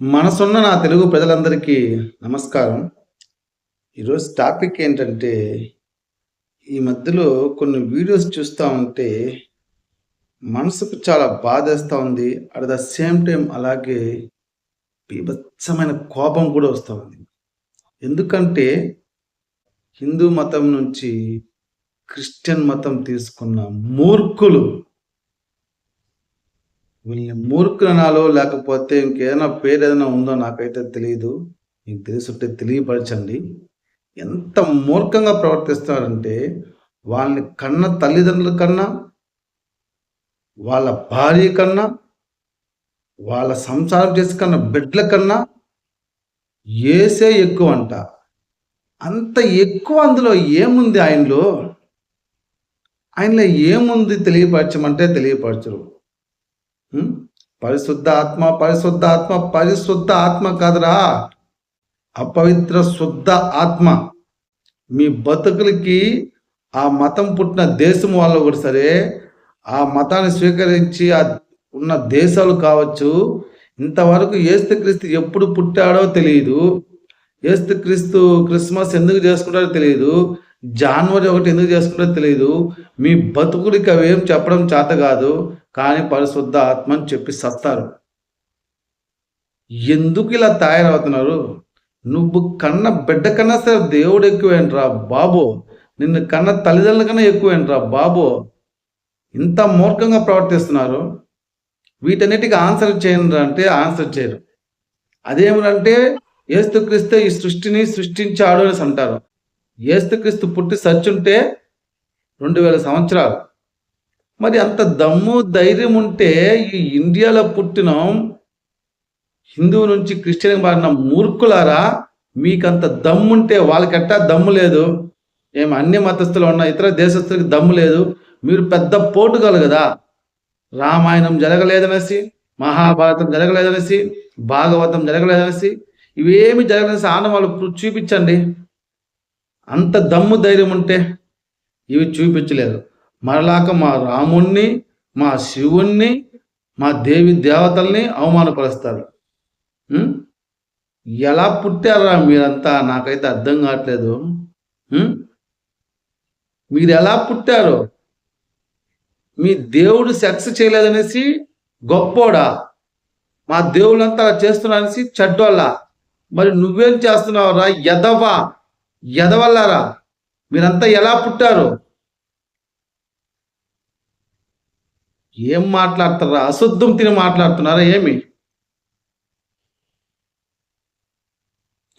మనసున్న నా తెలుగు ప్రజలందరికీ నమస్కారం. ఈరోజు టాపిక్ ఏంటంటే ఈ మధ్యలో కొన్ని వీడియోస్ చూస్తూ ఉంటే మనసుకు చాలా బాధేస్తూ ఉంది. అట్ ద సేమ్ టైం అలాగే బీభత్సమైన కోపం కూడా వస్తూ ఉంది. ఎందుకంటే హిందూ మతం నుంచి క్రిస్టియన్ మతం తీసుకున్న మూర్ఖులు వీళ్ళని మూర్ఖనాలో లేకపోతే ఇంకేదైనా పేరు ఏదైనా ఉందో నాకైతే తెలియదు మీకు తెలుసుంటే తెలియపరచండి. ఎంత మూర్ఖంగా ప్రవర్తిస్తున్నారంటే వాళ్ళని కన్న తల్లిదండ్రుల కన్నా వాళ్ళ భార్య కన్నా వాళ్ళ సంసారం చేసి కన్నా బిడ్డల కన్నా ఏసే ఎక్కువ అంట అంత ఎక్కువ అందులో ఏముంది ఆయనలో? ఆయనలో ఏముంది తెలియపరచమంటే తెలియపరచరు. పరిశుద్ధ ఆత్మ పరిశుద్ధ ఆత్మ పరిశుద్ధ ఆత్మ కాదురా. అపవిత్ర శుద్ధ ఆత్మ. మీ బతుకులకి ఆ మతం పుట్టిన దేశం వాళ్ళు కూడా సరే ఆ మతాన్ని స్వీకరించి ఆ ఉన్న దేశాలు కావచ్చు ఇంతవరకు ఏస్తుక్రీస్తు ఎప్పుడు పుట్టాడో తెలియదు ఏస్తుక్రీస్తు క్రిస్మస్ ఎందుకు చేసుకుంటారో తెలియదు జనవరి ఒకటి ఎందుకు చేసుకుంటారో తెలియదు మీ బతుకులకి అవేం చెప్పడం చేత కాదు. కానీ పరిశుద్ధ ఆత్మ అని చెప్పి సత్తారు. ఎందుకు ఇలా తయారవుతున్నారు? నువ్వు కన్న బిడ్డ కన్నా సరే దేవుడు ఎక్కువేంట్రా బాబు? నిన్ను కన్న తల్లిదండ్రుల కన్నా ఎక్కువేంట్రా బాబు? ఇంత మూర్ఖంగా ప్రవర్తిస్తున్నారు. వీటన్నిటికీ ఆన్సర్ చేయండి అంటే ఆన్సర్ చేయరు. అదేమిటంటే ఏస్తుక్రీస్తే ఈ సృష్టిని సృష్టించాడు అని అంటారు. ఏస్తుక్రీస్తు పుట్టి సచ్చుంటే రెండు వేల సంవత్సరాలు. మరి అంత దమ్ము ధైర్యం ఉంటే ఈ ఇండియాలో పుట్టిన హిందువు నుంచి క్రిస్టియన్ మారిన మూర్ఖులారా మీకంత దమ్ముంటే వాళ్ళకట్టా దమ్ము లేదు. ఏం అన్ని మతస్థులు ఉన్న ఇతర దేశస్తులకి దమ్ము లేదు. మీరు పెద్ద పోటుగలు కదా. రామాయణం జరగలేదనేసి మహాభారతం జరగలేదనేసి భాగవతం జరగలేదనేసి ఇవేమి జరగలేసి ఆనవాళ్ళు చూపించండి. అంత దమ్ము ధైర్యం ఉంటే ఇవి చూపించలేదు. మరలాక మా రాముణ్ణి మా శివుణ్ణి మా దేవి దేవతల్ని అవమానపరుస్తారు. ఎలా పుట్టారా మీరంతా? నాకైతే అర్థం కావట్లేదు. మీరు ఎలా పుట్టారు? మీ దేవుడు సెక్స్ చేయలేదనేసి గొప్పోడా? మా దేవుళ్ళంతా అలా చేస్తున్నారనేసి చెడ్డోళ్ళ? మరి నువ్వేం చేస్తున్నావురా? ఎదవా ఎదవల్లారా మీరంతా ఎలా పుట్టారు? ఏం మాట్లాడతారా? అశుద్ధం తిని మాట్లాడుతున్నారా ఏమి?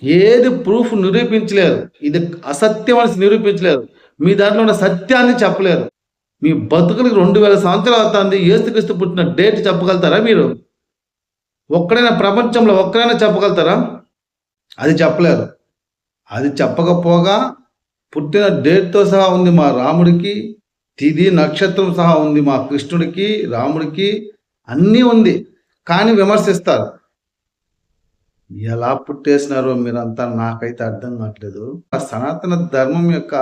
ఏది ప్రూఫ్ నిరూపించలేరు ఇది అసత్యం అని నిరూపించలేరు మీ దాంట్లో ఉన్న సత్యాన్ని చెప్పలేరు మీ బతుకులకి రెండు వేల సంవత్సరాలు అవుతుంది. ఏసుక్రీస్తు పుట్టిన డేట్ చెప్పగలుగుతారా మీరు? ఒక్కడైనా ప్రపంచంలో ఒక్కడైనా చెప్పగలుగుతారా? అది చెప్పలేరు అది చెప్పకపోగా పుట్టిన డేట్తో సహా ఉంది మా రాముడికి తిది నక్షత్రం సహా ఉంది మా కృష్ణుడికి రాముడికి అన్నీ ఉంది. కానీ విమర్శిస్తారు. ఎలా పుట్టేసినారో మీరంతా నాకైతే అర్థం కావట్లేదు. ఆ సనాతన ధర్మం యొక్క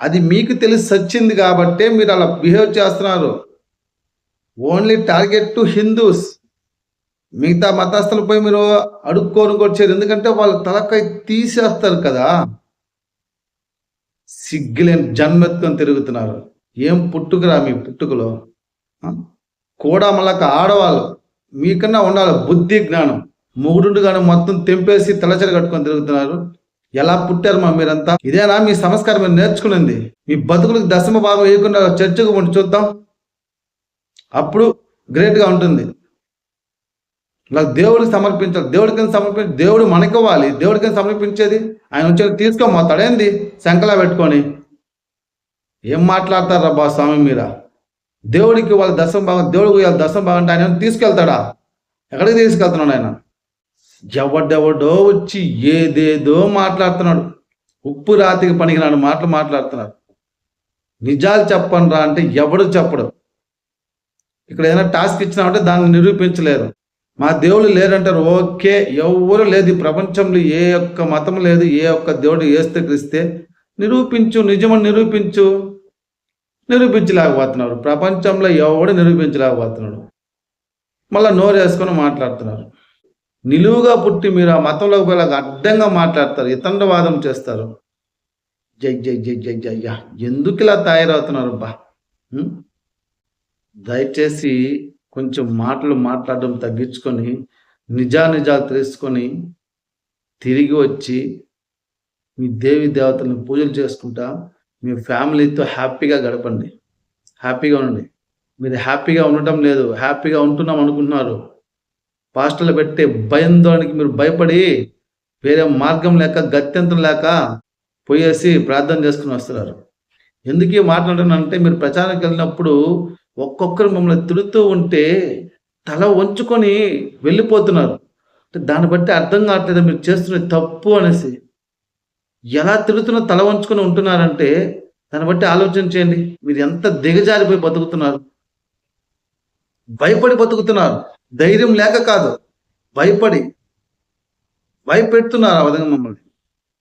అది మీకు తెలిసి వచ్చింది కాబట్టే మీరు అలా బిహేవ్ చేస్తున్నారు. Only target to Hindus. మిగతా మతస్థులపై మీరు అడుక్కోనుకొచ్చారు ఎందుకంటే వాళ్ళ తలకాయ తీసేస్తారు కదా. సిగ్గులేని జన్మెత్తుకొని తిరుగుతున్నారు. ఏం పుట్టుకురా మీ పుట్టుకలో? కూడా మళ్ళక ఆడవాళ్ళు. మీకన్నా ఉండాలి బుద్ధి జ్ఞానం. మొగుడు కానీ మొత్తం తెంపేసి తలచరి కట్టుకొని తిరుగుతున్నారు. ఎలా పుట్టారు మా మీరంతా? ఇదేనా మీ సంస్కారం మీరు నేర్చుకునింది? మీ బతుకులకు దశమ భాగం వేయకుండా చర్చకు ఉండి చూద్దాం. అప్పుడు గ్రేట్గా ఉంటుంది. ఇలా దేవుడికి సమర్పించాలి. దేవుడికి సమర్పించి దేవుడు మనకివ్వాలి. దేవుడికి సమర్పించేది ఆయన వచ్చి తీసుకోమోతాడేంది శంకలా పెట్టుకొని. ఏం మాట్లాడతారు రబ్బా స్వామి మీరా? దేవుడికి వాళ్ళ దశం బాగా దేవుడికి వాళ్ళ దశం బాగుంటే ఆయన తీసుకెళ్తాడా? ఎక్కడికి తీసుకెళ్తున్నాడు ఆయన? ఎవడెవడో వచ్చి ఏదేదో మాట్లాడుతున్నాడు. ఉప్పు రాతికి పనికిరాడు మాటలు మాట్లాడుతున్నాడు. నిజాలు చెప్పండి రా అంటే ఎవడు చెప్పడు. ఇక్కడ ఏదైనా టాస్క్ ఇచ్చినామంటే దాన్ని నిరూపించలేరు. మా దేవుడు లేరంటారు. ఓకే ఎవరు లేదు. ఈ ప్రపంచంలో ఏ ఒక్క మతం లేదు. ఏ ఒక్క దేవుడు ఏస్తే క్రిస్తే నిరూపించు నిజమని నిరూపించు. నిరూపించలేకపోతున్నారు ప్రపంచంలో ఎవడు నిరూపించలేకపోతున్నాడు. మళ్ళీ నోరు వేసుకొని మాట్లాడుతున్నారు. నిలువుగా పుట్టి మీరు ఆ మతంలోకి పోయేలాగా అడ్డంగా మాట్లాడతారు ఇతండవాదం చేస్తారు. జై జై జై జై జయ్యా యా ఎందుకు ఇలా తయారవుతున్నారు బా దయచేసి కొంచెం మాటలు మాట్లాడడం తగ్గించుకొని నిజానిజాలు తెలుసుకొని తిరిగి వచ్చి మీ దేవి దేవతలను పూజలు చేసుకుంటా మీ ఫ్యామిలీతో హ్యాపీగా గడపండి. హ్యాపీగా ఉండండి. మీరు హ్యాపీగా ఉండటం లేదు. హ్యాపీగా ఉంటున్నాం అనుకుంటున్నారు. పాస్టర్లు పెట్టే భయందోనికి మీరు భయపడి వేరే మార్గం లేక గత్యంతరం లేక పోయేసి ప్రార్థన చేసుకుని వస్తున్నారు. ఎందుకు ఈ మాట్లాడుతున్నానంటే మీరు ప్రచారానికి వెళ్ళినప్పుడు ఒక్కొక్కరు మమ్మల్ని తిడుతూ ఉంటే తల వంచుకొని వెళ్ళిపోతున్నారు. అంటే దాన్ని బట్టి అర్థం కావట్లేదు మీరు చేస్తున్నది తప్పు అనేసి. ఎలా తిరుగుతున్న తల వంచుకొని ఉంటున్నారంటే దాన్ని బట్టి ఆలోచన చేయండి. మీరు ఎంత దిగజారిపోయి బతుకుతున్నారు. భయపడి బతుకుతున్నారు. ధైర్యం లేక కాదు. భయపడి. భయపెడుతున్నారు ఆ విధంగా మమ్మల్ని.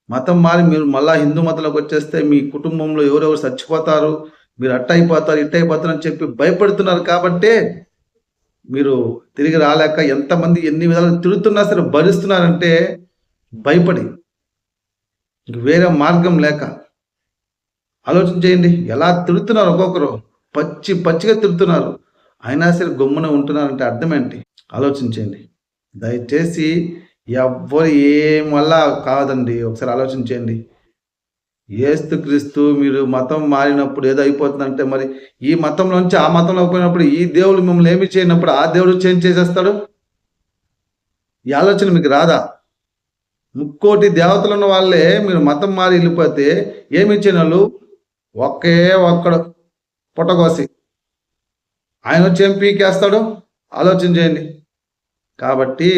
మతం మారి మీరు మళ్ళా హిందూ మతంలోకి వచ్చేస్తే మీ కుటుంబంలో ఎవరెవరు చచ్చిపోతారు? మీరు అట్ట అయిపోతారు ఇట్ట అయిపోతారు అని చెప్పి భయపడుతున్నారు కాబట్టే మీరు తిరిగి రాలేక ఎంతమంది ఎన్ని విధాలు తిరుగుతున్నా సరే భరిస్తున్నారంటే భయపడి వేరే మార్గం లేక ఆలోచన చేయండి. ఎలా తిడుతున్నారు ఒక్కొక్కరు? పచ్చి పచ్చిగా తిడుతున్నారు. అయినా సరే గమ్మున ఉంటున్నారంటే అర్థం ఏంటి? ఆలోచించండి దయచేసి ఎవ్వరు ఏం వల్ల కాదండి. ఒకసారి ఆలోచించండి చేయండి ఏస్తు క్రీస్తు మీరు మతం మారినప్పుడు ఏదో అయిపోతుందంటే మరి ఈ మతంలోంచి ఆ మతంలో పోయినప్పుడు ఈ దేవుడు మిమ్మల్ని ఏమి చేయనప్పుడు ఆ దేవుడు చేంజ్ చేసేస్తాడు? ఈ ఆలోచన మీకు రాదా? ముక్కోటి దేవతలు ఉన్న వాళ్ళే మీరు మతం మారి వెళ్ళిపోతే ఏమి ఇచ్చిన వాళ్ళు ఒకే ఒక్కడు పుట్టకోసి ఆయన వచ్చి ఏం పీకేస్తాడు? ఆలోచన చేయండి. కాబట్టి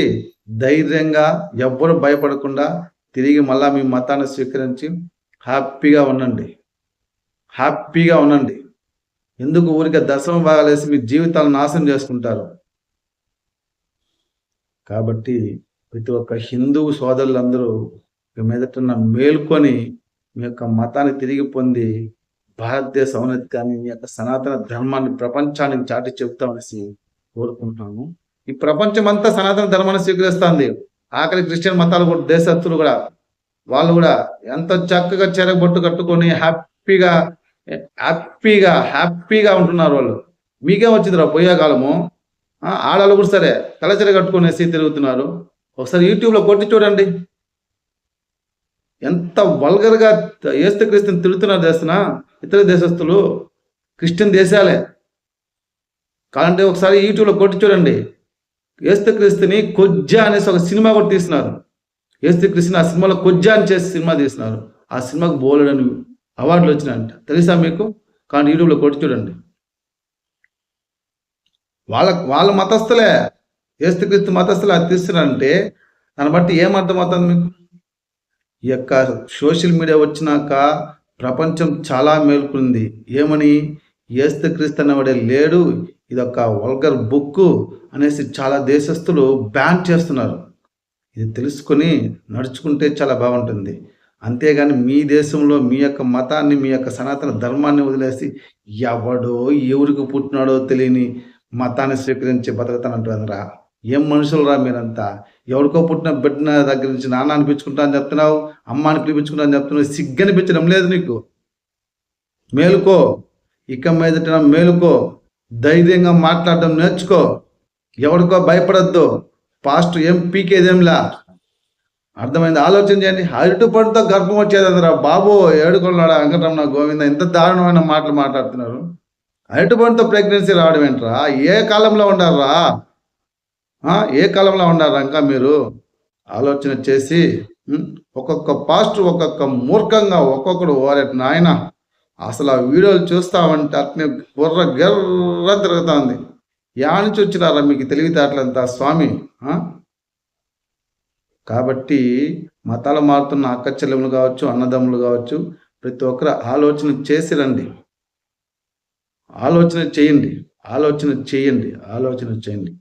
ధైర్యంగా ఎవ్వరు భయపడకుండా తిరిగి మళ్ళా మీ మతాన్ని స్వీకరించి హ్యాపీగా ఉండండి. హ్యాపీగా ఉండండి. ఎందుకు ఊరికే దశమ భాగాలేసి మీ జీవితాలను నాశనం చేసుకుంటారు? కాబట్టి ప్రతి ఒక్క హిందూ సోదరులందరూ మీ మీదట మేల్కొని మీ యొక్క మతాన్ని తిరిగి పొంది భారతదేశ ఔన్నత్యాన్ని మీ యొక్క సనాతన ధర్మాన్ని ప్రపంచానికి చాటి చెబుతామనేసి కోరుకుంటున్నాను ఈ ప్రపంచం అంతా సనాతన ధర్మాన్ని స్వీకరిస్తుంది. ఆఖరి క్రిస్టియన్ మతాలు కూడా దేశస్తులు కూడా వాళ్ళు కూడా ఎంత చక్కగా చెరగబొట్టు కట్టుకొని హ్యాపీగా హ్యాపీగా హ్యాపీగా ఉంటున్నారు వాళ్ళు. మీకేం వచ్చిందిరా పోయే కాలము. ఆ, కూడా సరే తలచెర కట్టుకునేసి తిరుగుతున్నారు. ఒకసారి యూట్యూబ్లో కొట్టి చూడండి. ఎంత వల్గర్గా ఏస్తు క్రిస్టియన్ తిడుతున్నారు చేస్తున్నా ఇతర దేశస్తులు క్రిస్టియన్ దేశాలే. కావాలంటే ఒకసారి యూట్యూబ్లో కొట్టి చూడండి. ఏస్తు క్రీస్తుని కొజ్జా అనేసి ఒక సినిమా కూడా తీస్తున్నారు. ఏస్తే ఆ సినిమాలో కొజ్జా అని చేసి సినిమా తీసినారు. ఆ సినిమాకు బోలెడని అవార్డులు వచ్చినాయంట. తెలుసా మీకు? కానీ యూట్యూబ్లో కొట్టి చూడండి. వాళ్ళ వాళ్ళ మతస్థులే ఏస్తుక్రీస్తు మతస్థులు అది తీస్తున్నారంటే దాన్ని బట్టి ఏం అర్థమవుతుంది మీకు? ఈ యొక్క సోషల్ మీడియా వచ్చినాక ప్రపంచం చాలా మేల్కొంది. ఏమని? ఏస్తుక్రీస్తు అనేవాడే లేడు. ఇదొక వల్గర్ బుక్ అనేసి చాలా దేశస్తులు బ్యాన్ చేస్తున్నారు. ఇది తెలుసుకొని నడుచుకుంటే చాలా బాగుంటుంది. అంతేగాని మీ దేశంలో మీ యొక్క మతాన్ని మీ యొక్క సనాతన ధర్మాన్ని వదిలేసి ఎవడో ఎవరికి పుట్టినాడో తెలియని మతాన్ని స్వీకరించి బతుకుతానంటుందిరా ఏం మనుషులరా మీరంతా? ఎవరికో పుట్టిన బిడ్డ దగ్గర నుంచి నాన్న అనిపించుకుంటా అని చెప్తున్నావు అమ్మ అని పిలిపించుకుంటా అని చెప్తున్నావు సిగ్గనిపించడం లేదు నీకు. మేలుకో. ఇక మీదట మేలుకో. ధైర్యంగా మాట్లాడడం నేర్చుకో. ఎవరికో భయపడద్దు. పాస్ట్ ఏం పీకేదేంలా? అర్థమైంది. ఆలోచన చేయండి. అరటి పండుతో గర్భం వచ్చేది అందరా బాబు ఏడుకున్నాడు వెంకటరమణ గోవింద? ఇంత దారుణమైన మాటలు మాట్లాడుతున్నారు. అరటి పండుతో ప్రెగ్నెన్సీ రావడం ఏంట్రా? ఏ కాలంలో ఉండారా ఏ కాలంలో ఉండారా ఇంకా మీరు? ఆలోచన చేసి ఒక్కొక్క పాస్టర్ ఒక్కొక్క మూర్ఖంగా ఒక్కొక్కడు వారి నాయన అసలు ఆ వీడియోలు చూస్తామంటే అట్నే బుర్ర గెర్ర తిరుగుతుంది. యా నుంచి వచ్చినారా మీకు తెలివితేటలంతా? స్వామి కాబట్టి మతాలు మారుతున్న అక్క చెల్లెములు కావచ్చు అన్నదమ్ములు కావచ్చు ప్రతి ఒక్కరు ఆలోచన చేసి రండి ఆలోచన చేయండి ఆలోచన చేయండి ఆలోచన చేయండి.